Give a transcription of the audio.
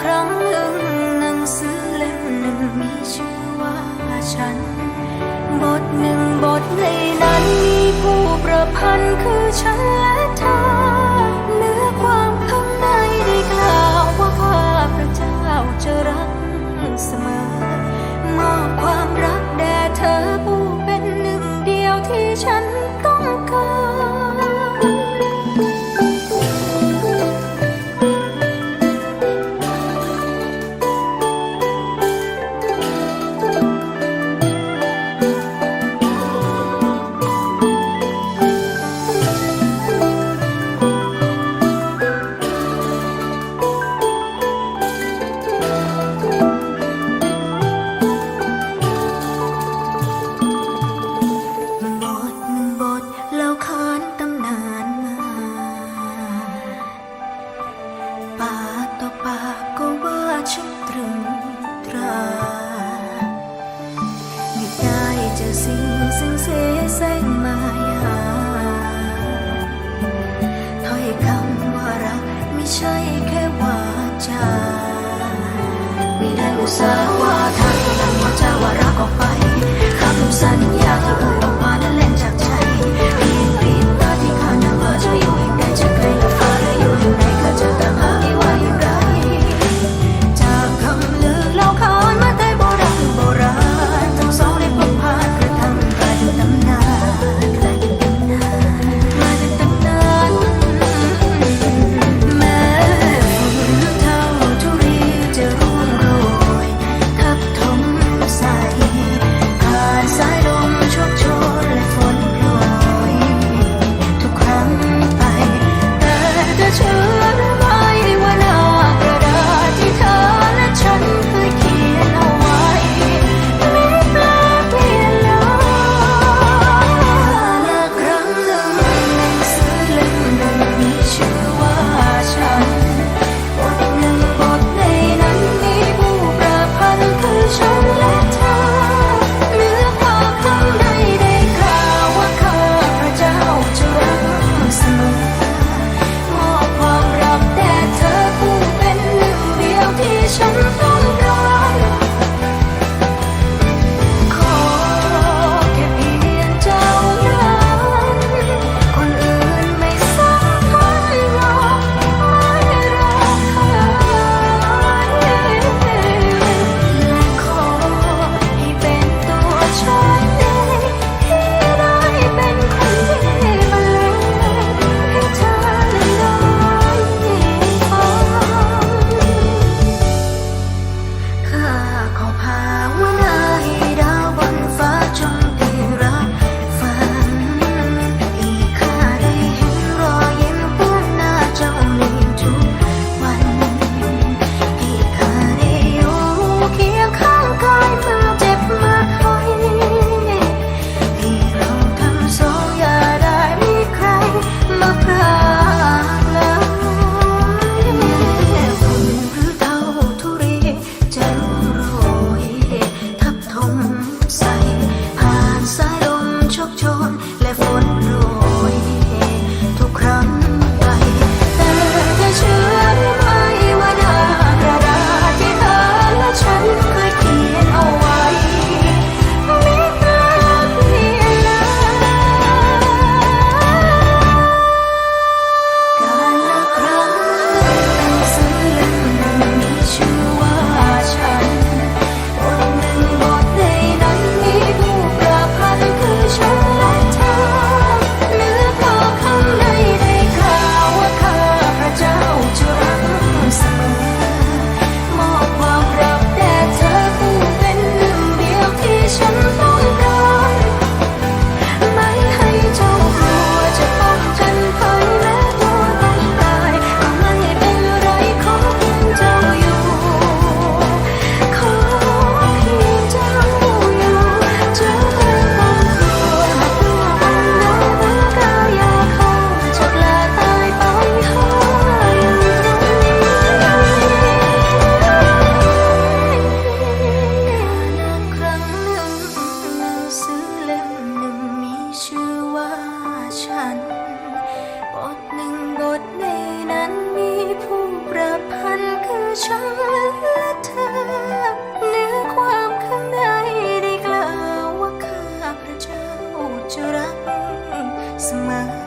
ครั้งหนึ่งหนังสือเล่มหนึ่งมีชื่อว่าฉัน บทหนึ่งบทในนั้นมีผู้ประพันธ์คือฉันและเธอเนื้อความข้างในได้กล่าวว่าข้าพระเจ้าจะรักเสมอมอบความรักแด่เธอผู้เป็นหนึ่งเดียวที่ฉัน ช่แค่วาจาไม่ได้อุตส่าห์ว่าทางทำว่าจะว่ารักออกไปคำสัญญา suratmu semua